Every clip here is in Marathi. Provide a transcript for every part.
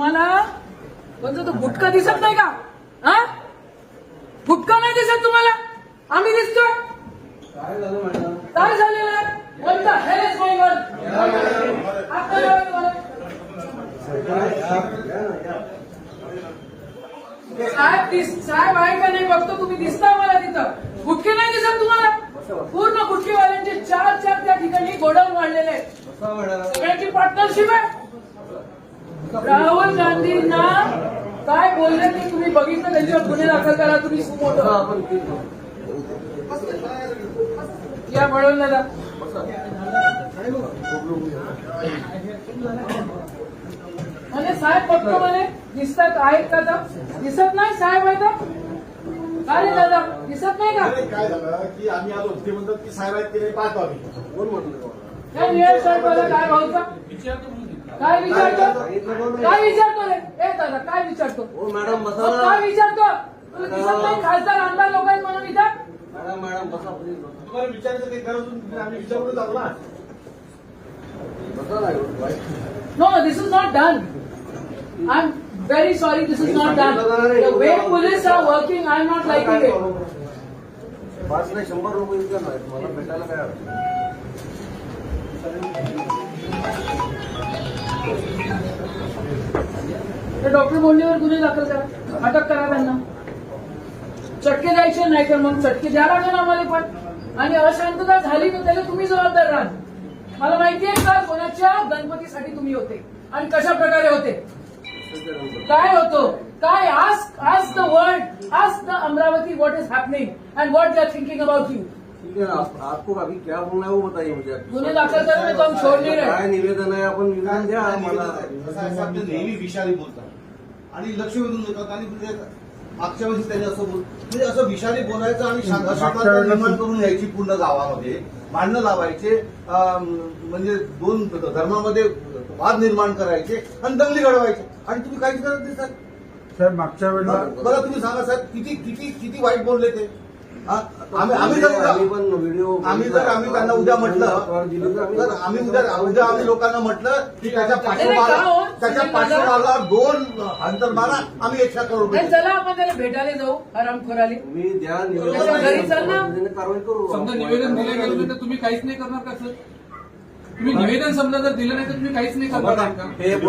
तुम्हाला? कोणता तो गुटखा दिसत नाही का? हा? गुटखा नाही दिसत तुम्हाला? आम्ही दिसतोय. काय झालेलं आहे कोणता हेरेस साहेब साहेब आहे का नाही बघतो तुम्ही. दिसता मला तिथं. गुटखे नाही दिसत तुम्हाला? पूर्ण गुटखेवाल्यांचे चार चार त्या ठिकाणी गोडाऊन वाढलेले आहेत. सगळ्यांची पार्टनरशिप आहे. राहुल गांधींना काय बोलले ते तुम्ही बघितलं त्यांच्यावर गुन्हे दाखल करा तुम्ही आपण ठीक या दादा. म्हणे साहेब फक्त म्हणे दिसतात आहेत का? दिसत नाही साहेब आहे तर काय रे दादा दिसत नाही का? काय झालं की आम्ही आलो ते म्हणतात की साहेब आहेत की नाही पाहतो आम्ही कोण म्हटलं? काय साहेब मला काय विचारतो? काय विचारतो रे? ए दादा काय विचारतो? हो मॅडम बसा काय विचारतो? तुला दिसत नाही खासदार आमदार लोक आहेत म्हणून इथं? मॅडम मॅडम बसा प्लीज बसा. तुम्हाला विचारायचं काही गरज होती, आम्ही विचारूनच आलो ना. बसा ना बाई. No, this is not done. I'm very sorry, this is not done. The way police are working, I'm not liking it. पाच नाही शंभर रुपये इतका नाही मला भेटायला काय हरकत? तर डॉक्टर बोंडेवर गुन्हे दाखल करा. अटक करा त्यांना. चटके द्यायचे नाही तर मग चटके द्या लागेल आम्हाला पण. आणि अशांतता झाली तर त्याला तुम्ही जबाबदार राहाल मला माहितीये का कोणाच्या गणपतीसाठी तुम्ही होते आणि कशा प्रकारे होते? काय होतो? काय आज आज द वर्ल्ड आज the Amravati what is happening and what they are thinking about you ठीक है ना आप- आपको अभी क्या बोलना है वो बताइए मुझे गुन्हे दाखल करा नाही तो हम छोड़ नहीं रहे काय निवेदन आहे आपण निवेदन द्या आहे, साहेब, ते नेहमी विषारी बोलतात आणि लक्ष वेधून देतात आणि म्हणजे मागच्या वेळेस त्यांनी असं बोल म्हणजे असं विषारी बोलायचं आणि शांत- शांतता निर्माण करून यायची पूर्ण गावामध्ये भांडणं लावायचे अं, म्हणजे दोन धर्मामध्ये वाद निर्माण करायचे आणि दंगली घडवायचे आणि तुम्ही काहीच करत नाही साहेब साहेब मागच्या वेळेला बरं तुम्ही सांगा साहेब किती किती किती वाईट बोलले ते हा? आम्ही आम्ही जर आम्ही पण व्हिडिओ आम्ही जर आम्ही त्यांना उद्या म्हटलं तर आम्ही उद्या उद्या आम्ही लोकांना म्हटलं की त्याच्या? त्याच्या दोन अंतर मारा आम्ही एकशे करोड रुपये चला आपण त्याला भेटायला जाऊ आरामखोराले. तुम्ही द्या. निवेदन. कारवाई करू. समजा निवेदन दिलं गेलं तर तुम्ही काहीच नाही करणार का सर? तुम्ही निवेदन समजा जर दिलं नाही तर तुम्ही काहीच नाही करणार हे मी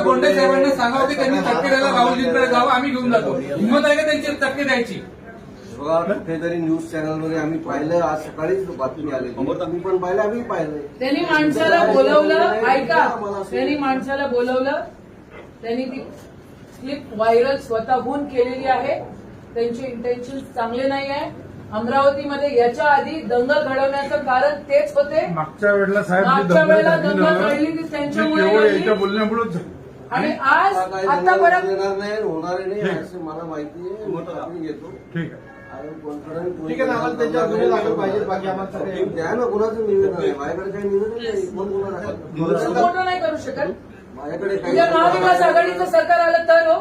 बोंडे? साहेबांना सांगावं की त्यांनी चटके द्यायला राहुलजींकडे जावं आम्ही घेऊन जातो. हिंमत आहे का त्यांची चटके द्यायची? बघा कुठेतरी न्यूज चॅनलमध्ये आम्ही पाहिलं आज सकाळीच बातमी आली तुम्ही पण पाहिलं आम्ही पाहिलं. त्यांनी माणसाला बोलवलं. ऐका. त्यांनी माणसाला बोलवलं. त्यांनी ती क्लिप व्हायरल स्वतःहून केलेली आहे. त्यांचे इंटेन्शन चांगले नाही आहे. अमरावतीमध्ये याच्या आधी दंगल घडवण्याचं कारण तेच होते. मागच्या वेळेला साहेब मागच्या दंगल वेळेला झाली दंगल घडली ती त्यांच्यामुळे झाली. आणि आज आतापर्यंत होणार नाही. असं मला माहिती आहे. घेतो ठीक आहे. ठीक आहे ना आम्हाला त्यांच्यावर गुन्हे दाखल पाहिजे बाकी आम्हाला सगळे द्या ना कुणाचं निवेदन आहे? माझ्याकडे काही निवेदन नाही. कोण गुन्हा दाखल? निवेदन- सुमोटो नाही करू शकत? माझ्याकडे उद्या महाविकास आघाडीचं सरकार आलं तर हो?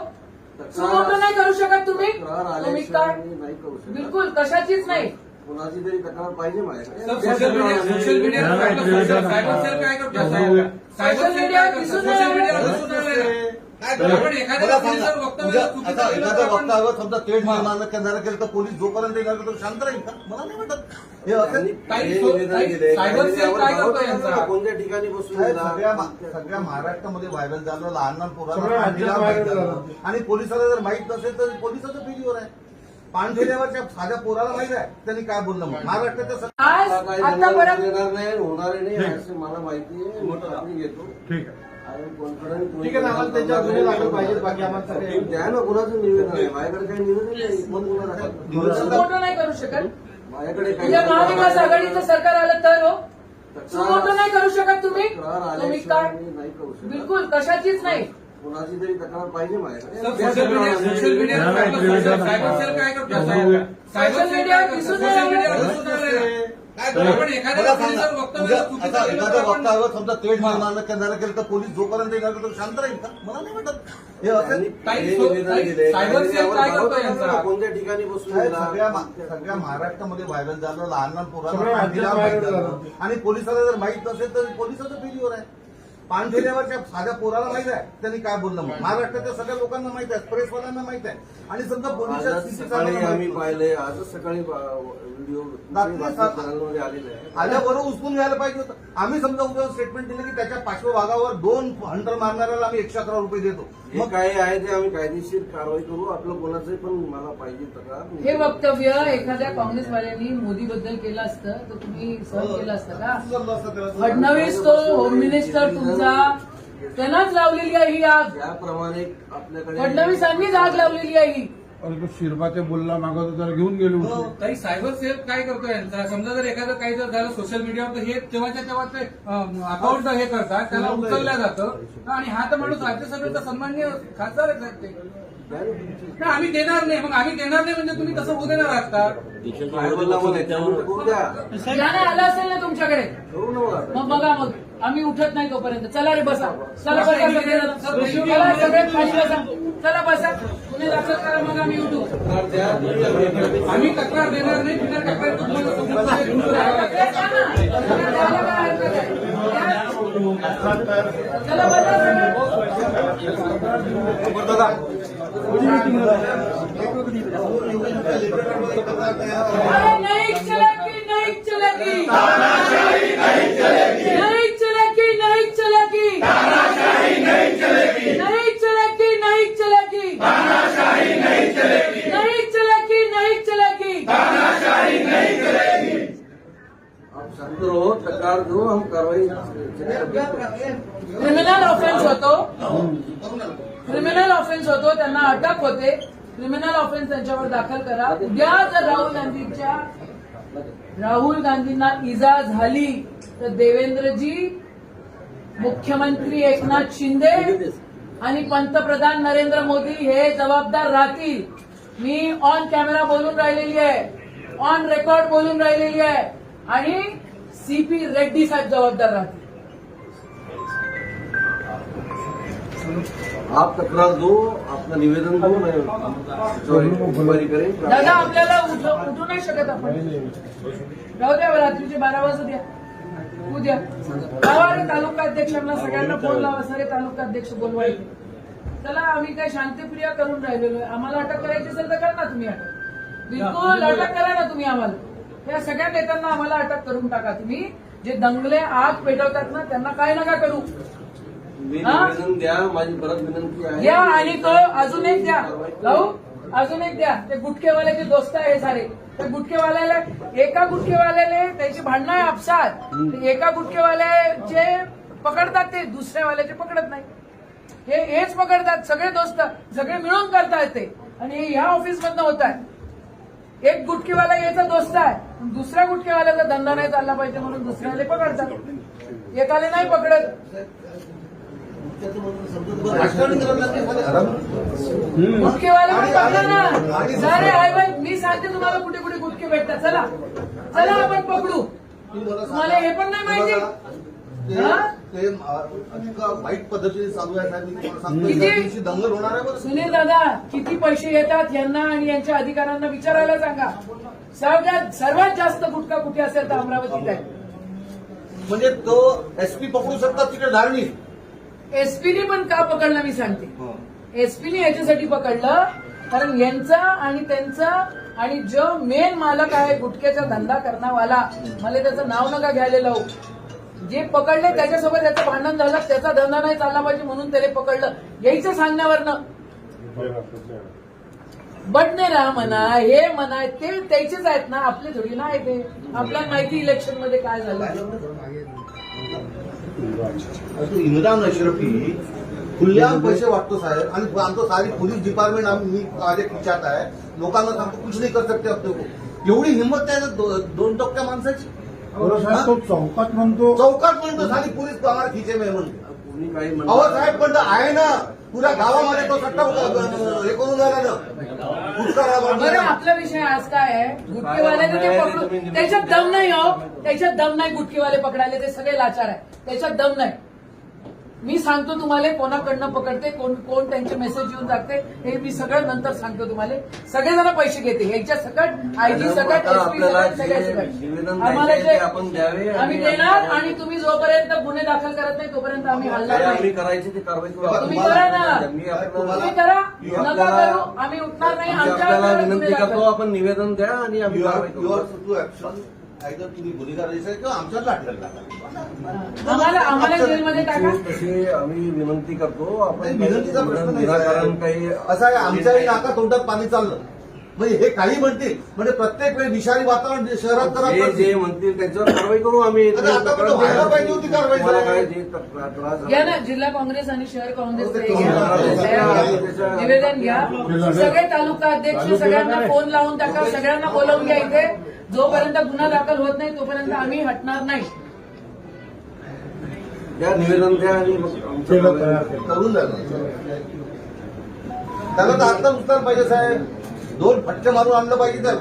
सुमोटो नाही करू शकत तुम्ही? तक्रार तुम्ही आल्याशिवाय काय मी नाही करू शकत. बिलकुल कशाचीच नाही. कुणाची तरी तक्रार पाहिजे माझ्याकडे. Sir social media social media नाही, नाही, निवेदन- सायबर सेल काय करतो साहेब सायबर सेल काय करतो सोशल मीडियावर दिसून समजा तेढ निर्माण करणारं केलं तर पोलीस जोपर्यंत येणार तो शांत राहील का? मला नाही वाटत. कोणत्या ठिकाणी बसून? सगळ्या महाराष्ट्रामध्ये व्हायरल झालं लहान लहान. आणि पोलिसाला जर माहीत नसेल तर पोलिसाचं फेरीवर आहे. पाणठेल्यावरच्या साध्या पोराला माहीत आहे. त्यांनी काय बोललं महाराष्ट्राच्या होणार नाही मला माहिती आहे. घेतो. ठीक आहे. ठीक आहे ना आम्हाला त्यांच्यावर गुन्हे दाखल पाहिजे बाकी आम्हाला सगळे द्या ना कुणाचं निवेदन आहे? माझ्याकडे काही निवेदन नाही कोण गुन्हा दाखल निवेदन- सुमोटो नाही करू शकत. माझ्याकडे काही उद्या महाविकास आघाडीचं सरकार आलं तर हो? सुमोटो नाही करू शकत तुम्ही तक्रार तुम्ही? आल्याशिवाय काय मी नाही करू शकत. बिलकुल कशाचीच नाही. कुणाची तरी तक्रार पाहिजे social media social media cyber cell काय करतो? साहेब सायबर सोशल सेल मीडियावर काय करतो? दिसून सोशल राहिलं. मीडियावर दिसून राहिलं. एखाद्या वक्तव्य तर समजा केलं तर पोलीस जोपर्यंत येणार तो शांत राहील का? मला नाही वाटत. हे कोणत्या ठिकाणी बसून? सगळ्या सगळ्या महाराष्ट्रामध्ये व्हायरल झालं लहान लहान पोरांना. आणि पोलिसाला जर माहीत नसेल तर पोलिसाचं फेरीवर आहे. पानठेल्यावरच्या साध्या पोराला माहीत आहे त्यांनी काय बोललं मग महाराष्ट्राच्या सगळ्या लोकांना माहीत आहे प्रेसवाल्यांना माहीत आहे. आणि समजा सकाळी चांगली आम्ही नाही. पाहिलंय आजच सकाळी व्हिडिओ आलेले आहे. आल्याबरोबर उचलून घ्यायला पाहिजे होतं. आम्ही समजा उद्या स्टेटमेंट दिलं की त्याच्या पार्श्वभागावर दोन हंटर मारणाऱ्याला आम्ही एकशे अकरा रुपये देतो. मग काय आहे ते आम्ही कायदेशीर कारवाई करू. आपलं कोणाचंही पण मला पाहिजे तक्रार हे वक्तव्य एखाद्या काँग्रेसवाल्यांनी मोदीबद्दल केलं असतं तर तुम्ही सहन केलं असतं का. फडणवीस तो होम मिनिस्टर तुमचा त्यालाच लावलेली आहे ही आग. ज्याप्रमाणे आपल्याकडे फडणवीसांनीच आग लावलेली आहे ही. अरे तो शिरबाचे बोलला मागवतो त्याला घेऊन गेले हो. काही सायबर सेल काय करतो यांचा? समजा जर एखादं काही जर झालं सोशल मीडियावर तर हे तेव्हाच्या तेव्हा ते अकाउंट हे करतात त्याला उचललं जातं. आणि हा तर माणूस राज्यसभेचा सन्मान्य खासदार आहे साहेब ते. आम्ही देणार नाही. मग आम्ही देणार नाही म्हणजे तुम्ही तसं होऊ देणार आहात ज्याने आलं असेल ना तुमच्याकडे आता. मग बघा मग. आम्ही उठत नाही तोपर्यंत चला रे बसा चला बसा. चला सगळ्यात खाली बसा चला बसा तुम्ही दाखल करा मग आम्ही उठू आम्ही तक्रार देणार नाही बिना तक्रार ना. तक्रार द्यायला अटक होते. क्रिमिनल ऑफेन्स त्यांच्यावर दाखल करा. उद्या जर राहुल गांधींच्या राहुल गांधींना इजा झाली तर देवेंद्रजी मुख्यमंत्री एकनाथ शिंदे आणि पंतप्रधान नरेंद्र मोदी हे जबाबदार राहतील. मी ऑन कॅमेरा बोलून राहिलेली आहे. ऑन रेकॉर्ड बोलून राहिलेली आहे. आणि सीपी रेड्डी साहेब जबाबदार राहतील. आप तक्रार दो अपना निवेदन दो मैं त्याच्यावर करेन दादा आपल्याला उठू नाही शकत आपण. राहू द्या रात्रीचे बारा वाजू द्या. उद्या लावा रे तालुका अध्यक्षांना सगळ्यांना फोन लावा. सगळे तालुका अध्यक्ष बोलवायचे. चला आम्ही काय शांतिप्रिय करून राहिलेलो आम्हाला अटक करायची असेल तर करा ना तुम्ही अटक. बिलकुल अटक करा ना तुम्ही आम्हाला. या सगळ्या नेत्यांना आम्हाला अटक करून टाका तुम्ही. जे दंगले आग पेटवतात ना त्यांना काय नका करू. हा? निवेदन द्या माझी परत विनंती आहे. द्या आणि तो अजून एक द्या. लावू अजून एक द्या. ते गुटखेवाल्याचे दोस्त आहे हे सारे त्या गुटखेवाल्याला एका गुटखेवाल्याने त्याची भांडणं आहे आपसात. ते एका गुटखेवाल्याचे पकडतात ते दुसऱ्यावाल्याचे पकडत नाही. हे हेच पकडतात सगळे दोस्त सगळे मिळून करतायत ते. आणि हे ह्या ऑफिस मधनं होत आहे. एक गुटखेवाला याचा दोस्त आहे दुसऱ्या गुटखेवाल्याचा धंदा नाही चालला पाहिजे म्हणून दुसऱ्याला पकडतात. एकाले नाही पकडत राजकारण करायला लागले साले. गुटखेवाले पण ना. सारे मी सांगते तुम्हाला कुठे कुठे गुटखे भेटतात. चला. चला आपण पकडू. तुम्हाला हे पण नाही माहिती? ते- वाईट पद्धतीने चालू आहे साहेब दंगल होणार आहे बरं सुनील दादा किती पैसे येतात यांना आणि यांच्या अधिकाऱ्यांना विचारायला सांगा. सगळ्यात सर्वात जास्त गुटखा कुठे असेल तर अमरावतीत आहे? म्हणजे तो एसपी पकडू शकतात तिकडे धारणी. एसपीने पण का पकडलं मी सांगते. एसपीने याच्यासाठी पकडलं कारण यांचा आणि त्यांचा आणि जो मेन मालक आहे गुटख्याचा धंदा करणावाला मला त्याचं नाव नका घ्यायला लावू. जे पकडले त्याच्यासोबत त्याचं भांडण झालं त्याचा धंदा नाही चालला पाहिजे म्हणून त्याला पकडलं. यायचं सांगण्यावरनं. बडनेरा म्हणा हे म्हणा ते त्याचेच आहेत ना आपले थोडी ना आहे ते. आपल्याला माहिती इलेक्शनमध्ये काय झालं. तो इम्रान अशरफी खुल्लेआम पैसे वाटतो साहेब. आणि आमचं सारी पोलीस डिपार्टमेंट आम्ही मी माझ्या खिचात आहे. लोकांना सांगतो कुछ नाही कर सकते को एवढी हिंमत आहे ना दो- दोन टक्क्या माणसाची? बरं साहेब तो चौकात म्हणतो. चौकात म्हणतो सारी पोलीस आम्हाला खिचे में म्हणते कोणी काही अहो साहेब पण तो आहे ना. पुऱ्या गावामध्ये तो सट्टा हे करून झाला ना बरं. आपला विषय आज काय आहे? गुटखेवाल्याने ते पकडून त्याच्यात दम नाही हो. त्याच्यात दम नाही गुटखेवाले पकडायला ते सगळे लाचार आहे त्याच्यात दम नाही. मी सांगतो तुम्हाला कोणाकडनं पकडते कोण कोण त्यांचे मेसेज येऊन जाते हे मी सगळं नंतर सांगतो तुम्हाला. सगळेजण पैसे घेते यांच्या सकट आयजी सकट एसपी सगळ्या आम्हाला जे आम्ही देणार आणि तुम्ही जोपर्यंत गुन्हे दाखल करत नाही तोपर्यंत आम्ही नाही. कारवाई करू? तुम्ही. करा ना. मी आपल्याला- तुम्ही करा. नका करू. आम्ही उठणार नाही. मी आमच्या आपल्याला हातावर विनंती गुन्हे करतो दाखल. आपण निवेदन द्या आणि either तुम्ही गुन्हेगार दिसाय किंवा आमच्याच आम्हाला आम्हाला जेलमध्ये टाका. तशी आम्ही विनंती करतो. आपण नाही, विनंतीचा प्रश्न नाही निराकरण काही असं आहे आमच्याही नाका तोंडात पाणी चाललं. म्हणजे हे काही म्हणतील म्हणजे प्रत्येक वेळी विषारी वातावरण शहरात जे म्हणतील त्यांच्यावर कारवाई करू आम्ही. आता व्हायला पाहिजे होती कारवाई तुम्हाला साहेब. काय जे त्रास त्रास घ्या झाला. ना जिल्हा काँग्रेस आणि शहर काँग्रेस हो, ते करू. निवेदन घ्या. सगळे तालुका अध्यक्ष सगळ्यांना फोन लावून टाका सगळ्यांना बोलावून घ्या इथे. जोपर्यंत गुन्हा दाखल होत नाही तोपर्यंत आम्ही हटणार नाही द्या निवेदन द्या आणि. करून. त्याला तर आता उचलायला पाहिजे साहेब दोन फटके मारून आणलं पाहिजे तर